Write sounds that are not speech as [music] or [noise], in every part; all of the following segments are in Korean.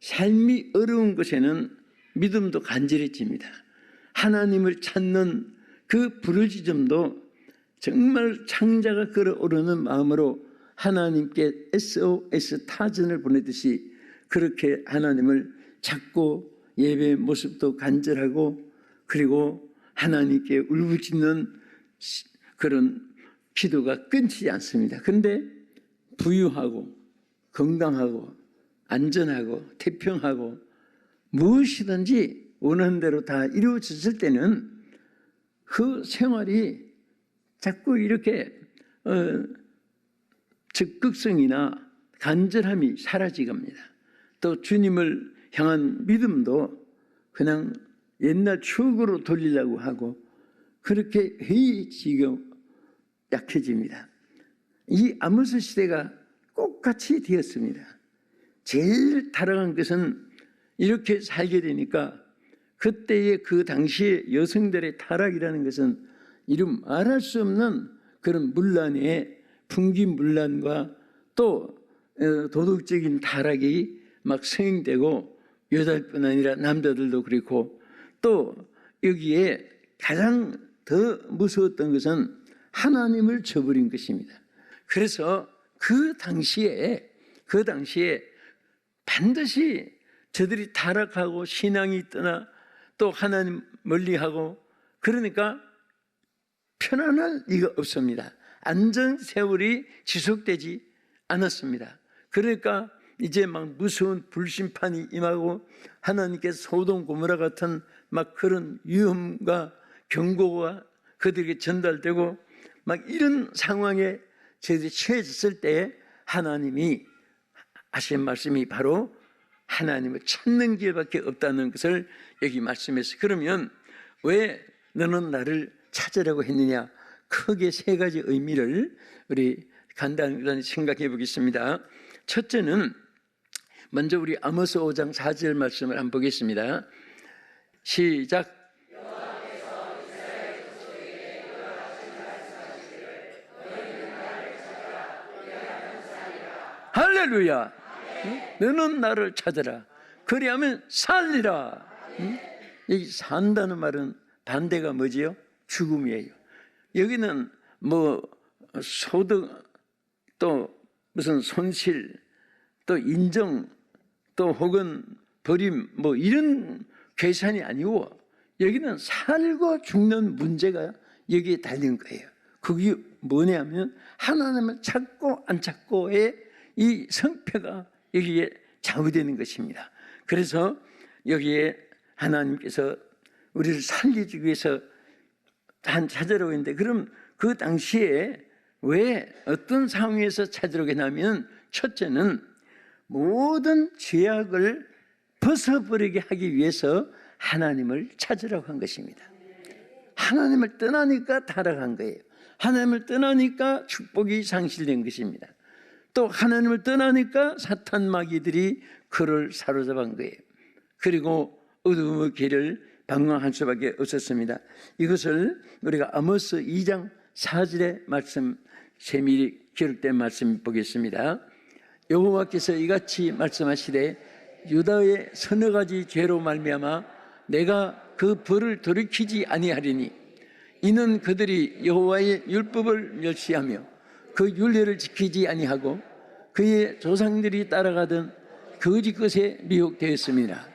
삶이 어려운 것에는 믿음도 간절해집니다. 하나님을 찾는 그 부르짖음도 정말 창자가 끌어오르는 마음으로 하나님께 SOS 타전을 보내듯이 그렇게 하나님을 찾고 예배의 모습도 간절하고 그리고 하나님께 울부짖는 시- 그런 기도가 끊이지 않습니다. 그런데 부유하고 건강하고 안전하고 태평하고 무엇이든지 원하는 대로 다 이루어졌을 때는 그 생활이 자꾸 이렇게 어, 적극성이나 간절함이 사라지갑니다. 또 주님을 향한 믿음도 그냥 옛날 추억으로 돌리려고 하고 그렇게 회의지겨 약해집니다. 이 아모스 시대가 똑같이 되었습니다. 제일 타락한 것은 이렇게 살게 되니까 그때의 그 당시의 여성들의 타락이라는 것은 이름 말할 수 없는 그런 문란의 풍기 문란과 또 어, 도덕적인 타락이 막 성행되고 여자뿐 아니라 남자들도 그렇고 또 여기에 가장 더 무서웠던 것은 하나님을 저버린 것입니다. 그래서 그 당시에 그 당시에 반드시 저들이 타락하고 신앙이 떠나 또 하나님 멀리하고 그러니까 편안할 리가 없습니다. 안전 세월이 지속되지 않았습니다. 그러니까 이제 막 무서운 불심판이 임하고 하나님께 소동 고모라 같은 막 그런 위험과 경고가 그들에게 전달되고 막 이런 상황에 저들이 처해졌을 때 하나님이 하신 말씀이 바로 하나님을 찾는 길밖에 없다는 것을 여기 말씀했어요. 그러면 왜 너는 나를 찾으라고 했느냐? 크게 세 가지 의미를 우리 간단히 생각해 보겠습니다. 첫째는 먼저 우리 아모스 5장 4절 말씀을 한번 보겠습니다. 시작. 할렐루야. 응? 너는 나를 찾으라. 그리하면 살리라. 응? 여기 산다는 말은 반대가 뭐지요? 죽음이에요. 여기는 뭐 소득 또 무슨 손실 또 인정 또 혹은 버림 뭐 이런 계산이 아니고 여기는 살고 죽는 문제가 여기에 달린 거예요. 그게 뭐냐면 하나님을 찾고 안 찾고의 이 성패가 여기에 좌우되는 것입니다. 그래서 여기에 하나님께서 우리를 살려주기 위해서 한 찾으라고 했는데 그럼 그 당시에 왜 어떤 상황에서 찾으라고 했냐면 첫째는 모든 죄악을 벗어버리게 하기 위해서 하나님을 찾으라고 한 것입니다. 하나님을 떠나니까 타락한 거예요. 하나님을 떠나니까 축복이 상실된 것입니다. 또 하나님을 떠나니까 사탄 마귀들이 그를 사로잡은 거예요. 그리고 어두움의 길을 방황할 수밖에 없었습니다. 이것을 우리가 아모스 2장 4절의 말씀 세밀히 기록된 말씀 보겠습니다. 여호와께서 이같이 말씀하시되 유다의 서너 가지 죄로 말미암아 내가 그 벌을 돌이키지 아니하리니 이는 그들이 여호와의 율법을 멸시하며 그 율례를 지키지 아니하고 그의 조상들이 따라가던 거짓 것에 미혹되었습니다.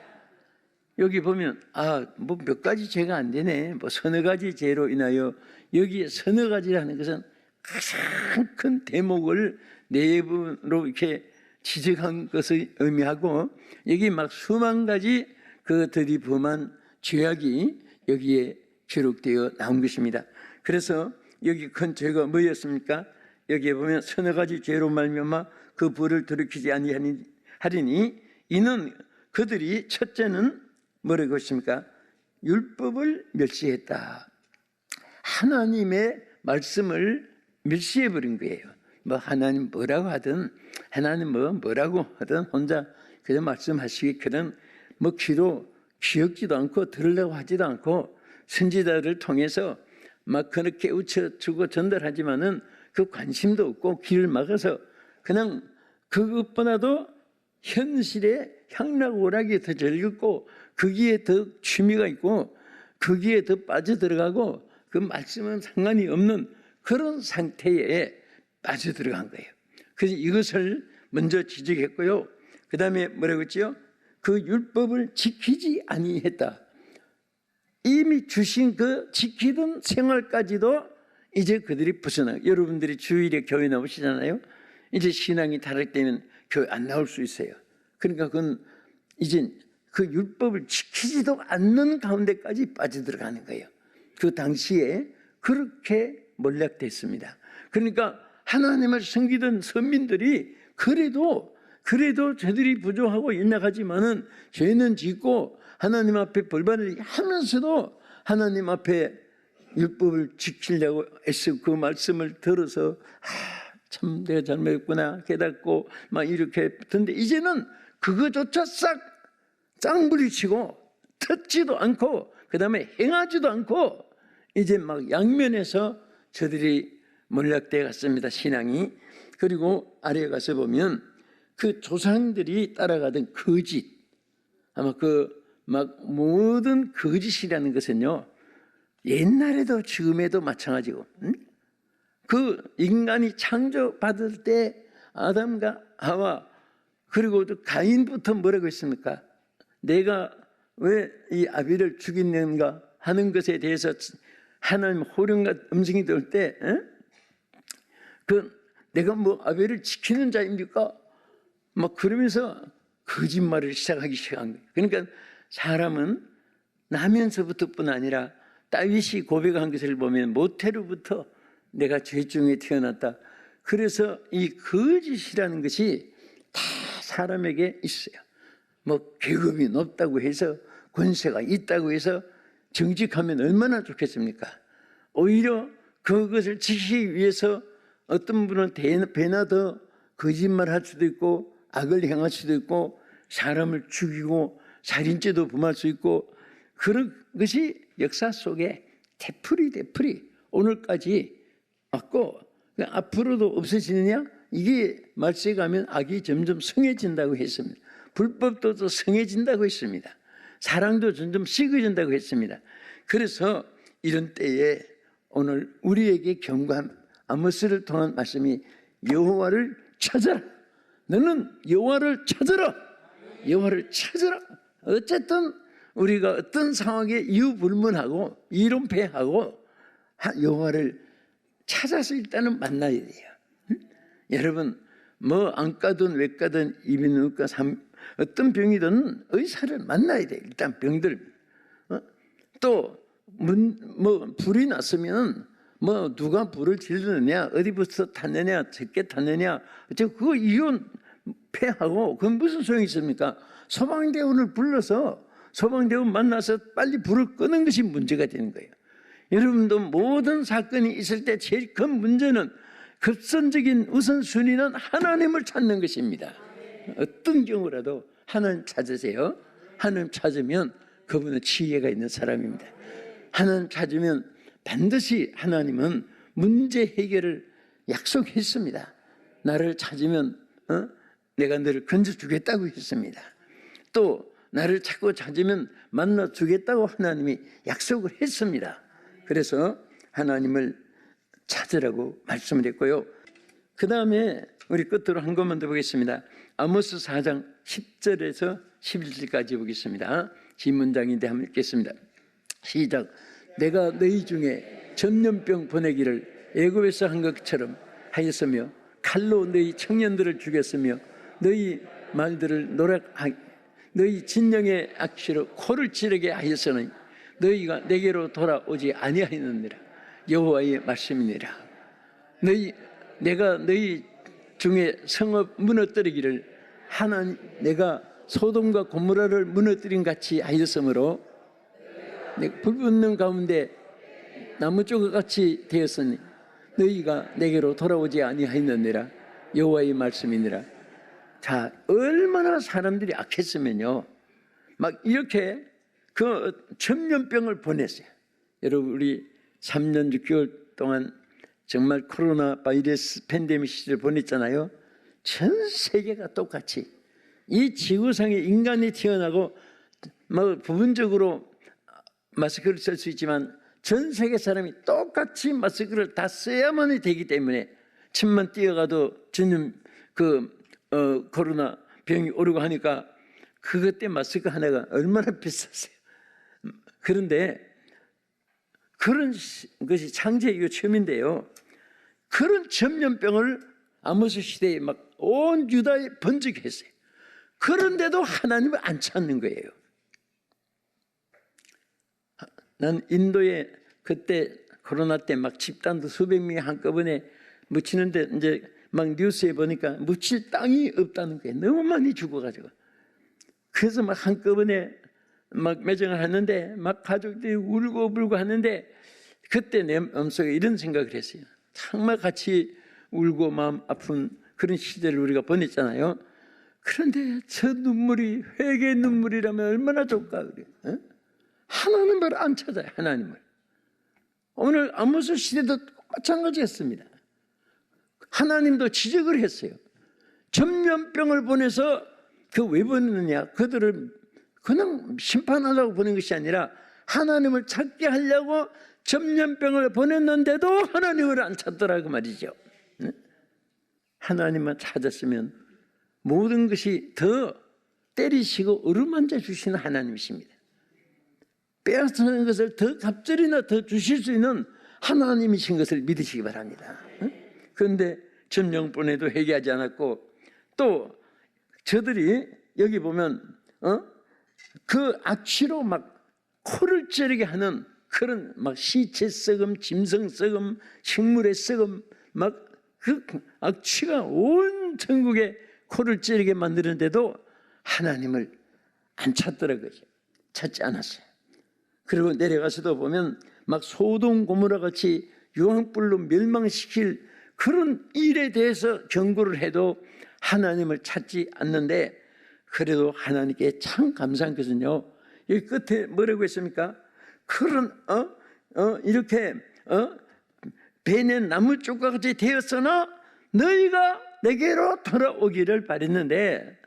여기 보면 아 뭐 몇 가지 죄가 안 되네 뭐 서너 가지 죄로 인하여 여기에 서너 가지라는 것은 가장 큰 대목을 내부로 이렇게 지적한 것을 의미하고 여기 막 수만 가지 그들이 범한 죄악이 여기에 기록되어 나온 것입니다. 그래서 여기 큰 죄가 뭐였습니까? 여기에 보면 서너 가지 죄로 말미암아 그 불을 돌이키지 아니하리니 이는 그들이 첫째는 뭐라고 했습니까? 율법을 멸시했다. 하나님의 말씀을 멸시해 버린 거예요. 뭐 하나님 뭐라고 하든 하나님 뭐 뭐라고 하든 혼자 그냥 말씀하시기 그런 뭐 귀로 귀엽지도 않고 들으려고 하지도 않고 선지자를 통해서 막 그렇게 우쳐주고 전달하지만은 그 관심도 없고 귀를 막아서 그냥 그것보다도 현실에 향락오락이 더 즐겁고 거기에 더 취미가 있고 거기에 더 빠져 들어가고 그 말씀은 상관이 없는 그런 상태에 빠져 들어간 거예요. 그래서 이것을 먼저 지적했고요. 그 다음에 뭐라고 했지요? 그 율법을 지키지 아니했다. 이미 주신 그 지키던 생활까지도 이제 그들이 벗어나. 여러분들이 주일에 교회 나오시잖아요. 이제 신앙이 다를 때면 교회 안 나올 수 있어요. 그러니까 그건 이제 그 율법을 지키지도 않는 가운데까지 빠져들어가는 거예요. 그 당시에 그렇게 몰락됐습니다. 그러니까 하나님을 섬기던 선민들이 그래도 그래도 저들이 부족하고 연약하지만은 죄는 짓고 하나님 앞에 벌받을 하면서도 하나님 앞에 율법을 지키려고 애써 그 말씀을 들어서 아, 참 내가 잘못했구나 깨닫고 막 이렇게 듣는데 이제는 그거조차 싹 짱부리치고 듣지도 않고 그 다음에 행하지도 않고 이제 막 양면에서 저들이 몰락돼 갔습니다 신앙이. 그리고 아래에 가서 보면 그 조상들이 따라가던 거짓 아마 그 막 모든 거짓이라는 것은요 옛날에도 지금에도 마찬가지고 응? 그 인간이 창조받을 때 아담과 하와 그리고 또 가인부터 뭐라고 했습니까? 내가 왜 이 아비를 죽이는가 하는 것에 대해서 하나님 호령과 음성이 들을 때, 그 내가 뭐 아비를 지키는 자입니까? 막 그러면서 거짓말을 시작하기 시작한 거예요. 그러니까 사람은 나면서부터뿐 아니라 다윗이 고백한 것을 보면 모태로부터 내가 죄 중에 태어났다. 그래서 이 거짓이라는 것이 다 사람에게 있어요. 뭐 계급이 높다고 해서 권세가 있다고 해서 정직하면 얼마나 좋겠습니까? 오히려 그것을 지키기 위해서 어떤 분은 배나 더 거짓말 할 수도 있고 악을 행할 수도 있고 사람을 죽이고 살인죄도 범할 수 있고 그런 것이 역사 속에 되풀이 되풀이 오늘까지 왔고 앞으로도 없어지느냐? 이게 말세에 가면 악이 점점 성해진다고 했습니다. 불법도 또 성해진다고 했습니다. 사랑도 점점 식어진다고 했습니다. 그래서 이런 때에 오늘 우리에게 경고한 아모스를 통한 말씀이 여호와를 찾아라. 너는 여호와를 찾아라. 여호와를 찾아라. 어쨌든 우리가 어떤 상황에 유불문하고 이론패하고 여호와를 찾아서 일단은 만나야 돼요. 응? 여러분 뭐 안과든 외과든 이비인후과 어떤 병이든 의사를 만나야 돼. 일단 병들 어? 또뭐 불이 났으면 뭐 누가 불을 질르느냐 어디부터 탔느냐 적게 탔느냐 저 그거 이혼 폐하고 그건 무슨 소용이 있습니까? 소방대원을 불러서 소방대원 만나서 빨리 불을 끄는 것이 문제가 되는 거예요. 여러분도 모든 사건이 있을 때 제일 큰 문제는 급선적인 우선순위는 하나님을 찾는 것입니다. 어떤 경우라도 하나님 찾으세요. 하나님 찾으면 그분은 지혜가 있는 사람입니다. 하나님 찾으면 반드시 하나님은 문제 해결을 약속했습니다. 나를 찾으면 어? 내가 너를 건져주겠다고 했습니다. 또 나를 찾고 찾으면 만나 주겠다고 하나님이 약속을 했습니다. 그래서 하나님을 찾으라고 말씀을 했고요. 그 다음에 우리 끝으로 한 것만 더 보겠습니다. 아모스 4장 10절에서 11절까지 보겠습니다. 뒷문장인데 한번 읽겠습니다. 시작. 내가 너희 중에 전염병 보내기를 애굽에서 한 것처럼 하였으며 칼로 너희 청년들을 죽였으며 너희 말들을 노력하 너희 진영의 악취로 코를 찌르게 하였으니 너희가 내게로 돌아오지 아니하였느니라. 여호와의 말씀이니라. 너희 내가 너희 중에 성읍 무너뜨리기를 하나님 내가 소돔과 고무라를 무너뜨린 같이 하였으므로 불 붙는 가운데 나무 조각 같이 되었으니 너희가 내게로 돌아오지 아니하였느니라. 여호와의 말씀이니라 자 얼마나 사람들이 악했으면요. 막 이렇게 그 천년병을 보냈어요. 여러분 우리 3년 6개월 동안 정말 코로나 바이러스 팬데믹 시절 보냈잖아요. 전 세계가 똑같이 이 지구상에 인간이 태어나고 뭐 부분적으로 마스크를 쓸 수 있지만 전 세계 사람이 똑같이 마스크를 다 써야만이 되기 때문에 침만 뛰어가도 전염 그 어, 코로나 병이 오르고 하니까 그것 때 마스크 하나가 얼마나 비쌌어요. 그런데 그런 시- 것이 창제 이후 처음인데요. 그런 전염병을 아모스 시대에 막 온 유다에 번쩍했어요. 그런데도 하나님을 안 찾는 거예요. 난 인도에 그때 코로나 때 막 집단도 수백 명이 한꺼번에 묻히는데 이제 막 뉴스에 보니까 묻힐 땅이 없다는 거예요. 너무 많이 죽어가지고. 그래서 막 한꺼번에 막 매정을 하는데 막 가족들이 울고 불고 하는데 그때 내 마음속에 이런 생각을 했어요. 정말 같이 울고 마음 아픈 그런 시대를 우리가 보냈잖아요. 그런데 저 눈물이 회개의 눈물이라면 얼마나 좋을까 그래. 어? 하나님을 안 찾아요. 하나님을. 오늘 아모스 시대도 마찬가지였습니다. 하나님도 지적을 했어요. 전염병을 보내서 그 왜 보내느냐? 그들을 그냥 심판하려고 보낸 것이 아니라 하나님을 찾게 하려고 전염병을 보냈는데도 하나님을 안 찾더라고 말이죠. 응? 하나님만 찾았으면 모든 것이 더 때리시고 어루만져 주시는 하나님이십니다. 빼앗는 것을 더 갑절이나 더 주실 수 있는 하나님이신 것을 믿으시기 바랍니다. 응? 그런데 점령본에도 회개하지 않았고 또 저들이 여기 보면 어? 그 악취로 막 코를 찌르게 하는 그런 막 시체 썩음, 짐승 썩음, 식물의 썩음 막 그 악취가 온 전국에 코를 찌르게 만드는데도 하나님을 안 찾더라고요. 찾지 않았어요. 그리고 내려가서도 보면 막 소동 고모라 같이 유황불로 멸망시킬 그런 일에 대해서 경고를 해도 하나님을 찾지 않는데 그래도 하나님께 참 감사한 것은요. 이 끝에 뭐라고 했습니까? 그런 어? 어 이렇게 어? 배는 나무 쪽과 같이 되었으나 너희가 내게로 돌아오기를 바랬는데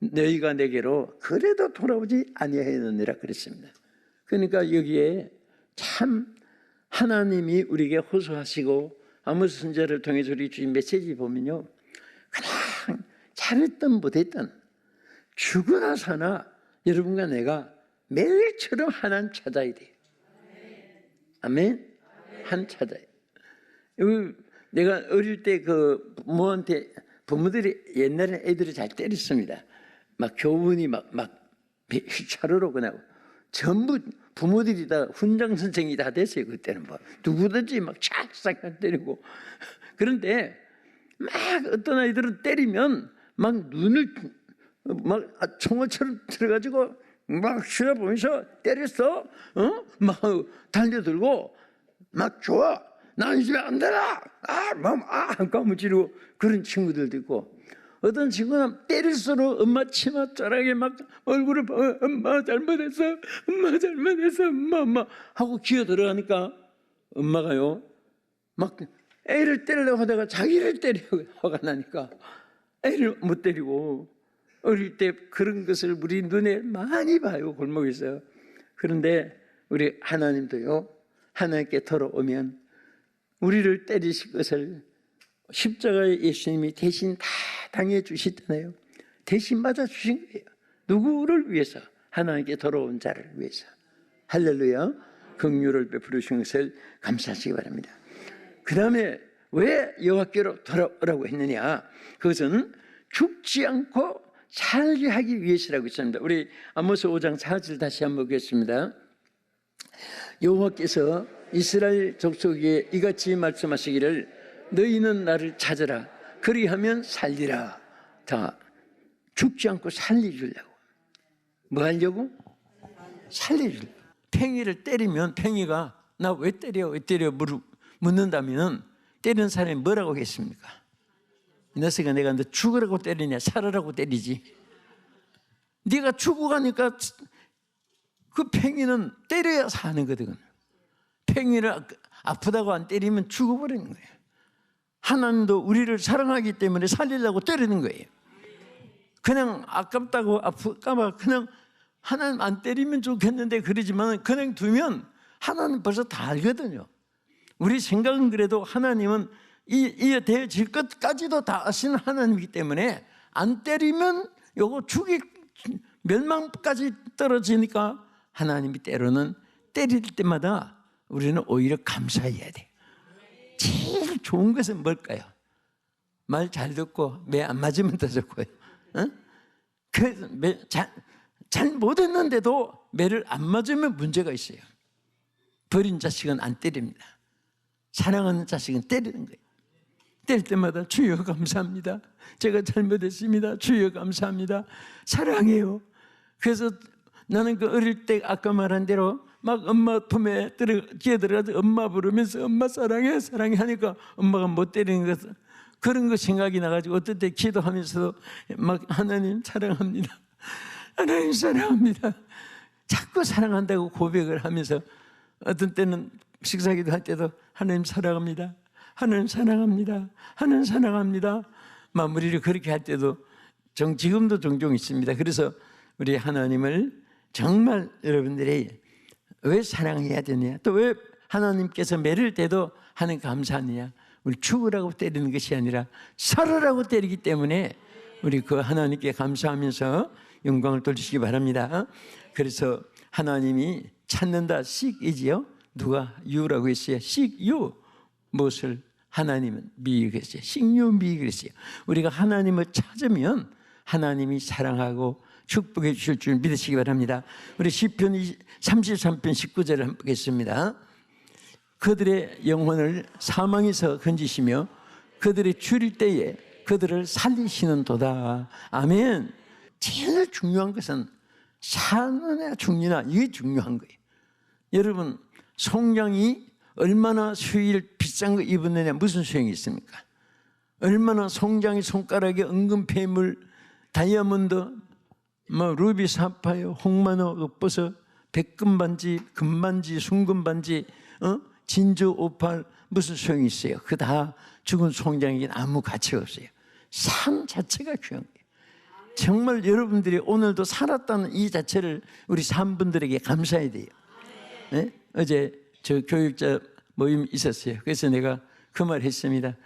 너희가 내게로 그래도 돌아오지 아니하였느니라 그랬습니다. 그러니까 여기에 참 하나님이 우리에게 호소하시고 아모스 선자를 통해서 우리 주신 메시지 보면요. 그냥 잘했든 못했든 죽으나 사나 여러분과 내가 매일처럼 하나님 찾아야 돼요. 아멘? 한 여기 내가 어릴 때 그 부모한테 부모들이 옛날에 애들을 잘 때렸습니다. 막 교훈이 막 막 휘차로로 그나고 전부 부모들이 다 훈장 선생이 다 됐어요 그때는 뭐. 누구든지 막 착싹 때리고. 그런데 막 어떤 아이들은 때리면 막 눈을 막 아, 총알처럼 들어가지고 막 쉬어보면서 때렸어. 어 막 달려들고 막 좋아. 나는 집에 안 되라 아맘아 까무지르고 그런 친구들도 있고 어떤 친구는 때릴수록 엄마 치마 자락에 막 얼굴을 봐 엄마 잘못했어 엄마 잘못했어 엄마 엄마 하고 기어 들어가니까 엄마가요 막 애를 때리려고 하다가 자기를 때리고 화가 나니까. 애를 못 때리고. 어릴 때 그런 것을 우리 눈에 많이 봐요 골목에서. 그런데 우리 하나님도요 하나님께 돌아오면 우리를 때리실 것을 십자가에 예수님이 대신 다 당해 주시잖아요. 대신 맞아 주신 거예요. 누구를 위해서? 하나님께 돌아온 자를 위해서. 할렐루야. 긍휼을 베풀으신 것을 감사하시기 바랍니다. 그 다음에 왜 여호와께로 돌아오라고 했느냐? 그것은 죽지 않고 살게 하기 위해서라고 했습니다. 우리 아모스 5장 4절 다시 한번 보겠습니다. 여호와께서 이스라엘 족속에게 이같이 말씀하시기를 너희는 나를 찾으라 그리하면 살리라. 자 죽지 않고 살려주려고. 뭐 하려고? 살려주려고 팽이를 때리면 팽이가 나 왜 때려 왜 때려 묻는다면 때리는 사람이 뭐라고 하겠습니까? 이 녀석아 내가 너 죽으라고 때리냐 살으라고 때리지. 네가 죽어가니까 그 팽이는 때려야 사는 거거든. 팽이를 아- 아프다고 안 때리면 죽어버리는 거예요 하나님도 우리를 사랑하기 때문에 살리려고 때리는 거예요 그냥 아깝다고 아플까봐 그냥 하나님 안 때리면 좋겠는데 그러지만 그냥 두면 하나님 벌써 다 알거든요. 우리 생각은 그래도 하나님은 이, 이에 대해질 것까지도 다 아시는 하나님이기 때문에 안 때리면 요거 죽이 멸망까지 떨어지니까 하나님이 때로는 때릴 때마다 우리는 오히려 감사해야 돼. 제일 좋은 것은 뭘까요? 말 잘 듣고 매 안 맞으면 더 좋고요. 어? 그래서 잘 못했는데도 매를 안 맞으면 문제가 있어요. 버린 자식은 안 때립니다. 사랑하는 자식은 때리는 거예요. 때릴 때마다 주여 감사합니다. 제가 잘못했습니다. 주여 감사합니다. 사랑해요. 그래서 나는 그 어릴 때 아까 말한 대로 막 엄마 품에 들어 끼어들어가서 엄마 부르면서 엄마 사랑해 사랑해 하니까 엄마가 못 때리는 것 그런 거 생각이 나가지고 어떨 때 기도하면서도 막 하나님 사랑합니다. [laughs] 하나님 사랑합니다. 자꾸 사랑한다고 고백을 하면서 어떤 때는 식사기도 할 때도 하나님 사랑합니다. 하나님 사랑합니다. 하나님 사랑합니다. 마무리를 그렇게 할 때도 정 지금도 종종 있습니다. 그래서 우리 하나님을 정말 여러분들이 왜 사랑해야 되냐? 또 왜 하나님께서 매를 때도 하는 감사하느냐? 우리 죽으라고 때리는 것이 아니라 살으라고 때리기 때문에 우리 그 하나님께 감사하면서 영광을 돌리시기 바랍니다. 그래서 하나님이 찾는다 식이지요. 누가 유라고 했어요. 식유 무엇을 하나님은 미 그랬어요. 미 그랬어요. 우리가 하나님을 찾으면 하나님이 사랑하고 축복해 주실 줄 믿으시기 바랍니다. 우리 시편 33편 19절을 한번 보겠습니다. 그들의 영혼을 사망에서 건지시며 그들의 줄일 때에 그들을 살리시는 도다. 아멘. 제일 중요한 것은 사느냐 죽느냐 이게 중요한 거예요. 여러분 송장이 얼마나 수일 비싼 거 입었느냐 무슨 소용이 있습니까? 얼마나 송장이 손가락에 은근 폐물, 다이아몬드, 뭐 루비 사파이어, 홍마노 엇버섯, 백금 반지, 금반지, 순금 반지, 어? 진주 오팔 무슨 소용이 있어요? 그 다 죽은 송장에게는 아무 가치가 없어요. 삶 자체가 귀한 거예요. 정말 여러분들이 오늘도 살았다는 이 자체를 우리 산분들에게 감사해야 돼요. 네? 어제 저 교육자 모임 있었어요. 그래서 내가 그 말 했습니다.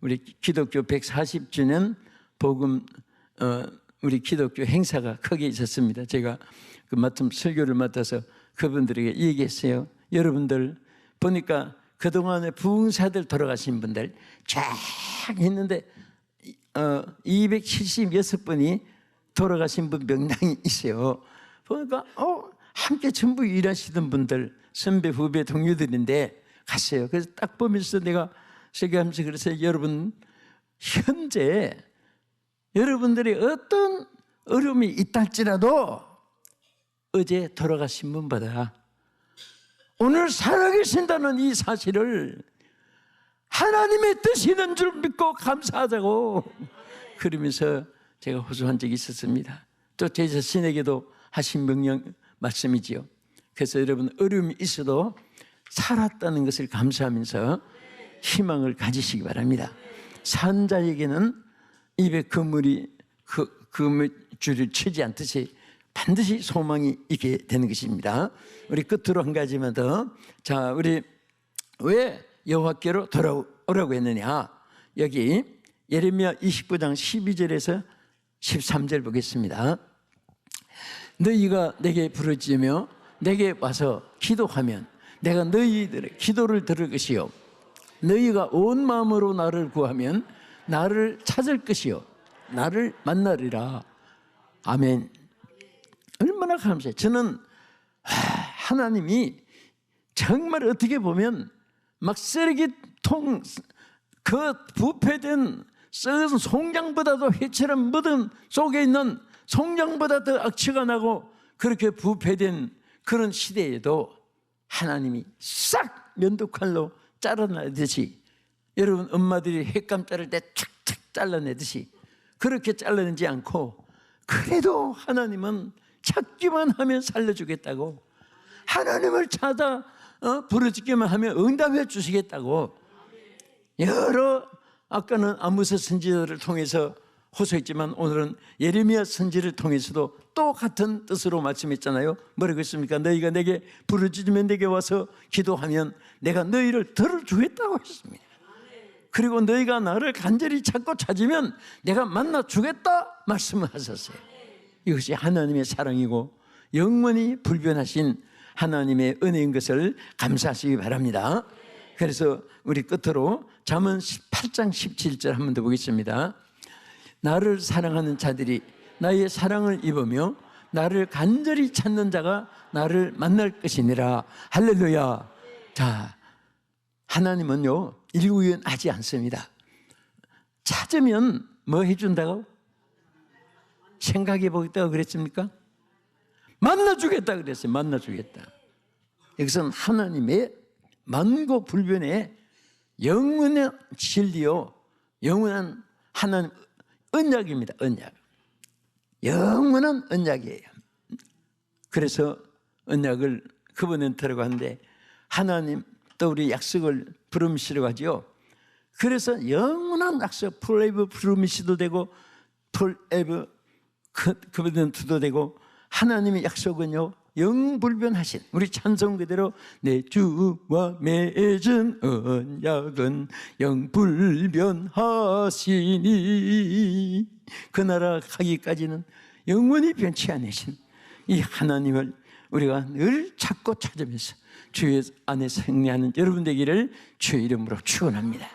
우리 기독교 140주년 복음 어, 우리 기독교 행사가 크게 있었습니다. 제가 그 맡은 설교를 맡아서 그분들에게 얘기했어요. 여러분들 보니까 그동안에 부흥사들 돌아가신 분들 쫙 있는데 어, 276분이 돌아가신 분 명단이 있어요. 보니까 어, 함께 전부 일하시던 분들 선배 후배 동료들인데 갔어요. 그래서 딱 보면서 내가 설교하면서 그래서 여러분 현재 여러분들이 어떤 어려움이 있다 할지라도 어제 돌아가신 분보다 오늘 살아계신다는 이 사실을 하나님의 뜻이 있는 줄 믿고 감사하자고 그러면서 제가 호소한 적이 있었습니다. 또 제 자신에게도 하신 명령 말씀이지요. 그래서 여러분 어려움이 있어도 살았다는 것을 감사하면서 희망을 가지시기 바랍니다. 산 자에게는 입에 그물이 그 그물줄을 치지 않듯이 반드시 소망이 있게 되는 것입니다. 우리 끝으로 한 가지만 더. 자, 우리 왜 여호와께로 돌아오라고 했느냐? 여기 예레미야 29장 12절에서 13절 보겠습니다. 너희가 내게 부르짖으며 내게 와서 기도하면 내가 너희들의 기도를 들을 것이요 너희가 온 마음으로 나를 구하면 나를 찾을 것이요 나를 만나리라. 아멘. 얼마나 감사해. 저는 하나님이 정말 어떻게 보면 막 쓰레기통 그 부패된 썩은 송장보다도 회처럼 묻은 속에 있는 송장보다 더 악취가 나고 그렇게 부패된 그런 시대에도 하나님이 싹 면도칼로 잘라내듯이 여러분 엄마들이 횟감 자를 때 착착 잘라내듯이 그렇게 잘라내지 않고 그래도 하나님은 찾기만 하면 살려주겠다고 하나님을 찾아 어, 부르짖기만 하면 응답해 주시겠다고 여러 아까는 아무서 선지자를 통해서 호소했지만 오늘은 예레미야 선지를 통해서도 또 같은 뜻으로 말씀했잖아요. 뭐라고 했습니까? 너희가 내게 부르짖으면 내게 와서 기도하면 내가 너희를 들어주겠다고 했습니다. 그리고 너희가 나를 간절히 찾고 찾으면 내가 만나 주겠다 말씀을 하셨어요. 이것이 하나님의 사랑이고 영원히 불변하신 하나님의 은혜인 것을 감사하시기 바랍니다. 그래서 우리 끝으로 잠언 18장 17절 한번 더 보겠습니다. 나를 사랑하는 자들이 나의 사랑을 입으며 나를 간절히 찾는 자가 나를 만날 것이니라. 할렐루야. 자, 하나님은요, 일구연하지 않습니다. 찾으면 뭐 해준다고? 생각해 보겠다고 그랬습니까? 만나주겠다 그랬어요. 만나주겠다. 여기서는 하나님의 만고 불변의 영원한 진리요, 영원한 하나님 언약입니다. 언약. 영원한 언약이에요. 그래서 언약을 그분한테라고 하는데 하나님 또 우리 약속을 부름시라고 하죠. 그래서 영원한 약속 forever promise도 되고 forever 그분한테도 되고 하나님의 약속은요 영불변하신 우리 찬송 그대로 내 주와 맺은 언약은 영불변하시니 그 나라 가기까지는 영원히 변치 않으신 이 하나님을 우리가 늘 찾고 찾으면서 주의 안에 승리하는 여러분 되기를 주의 이름으로 축원합니다.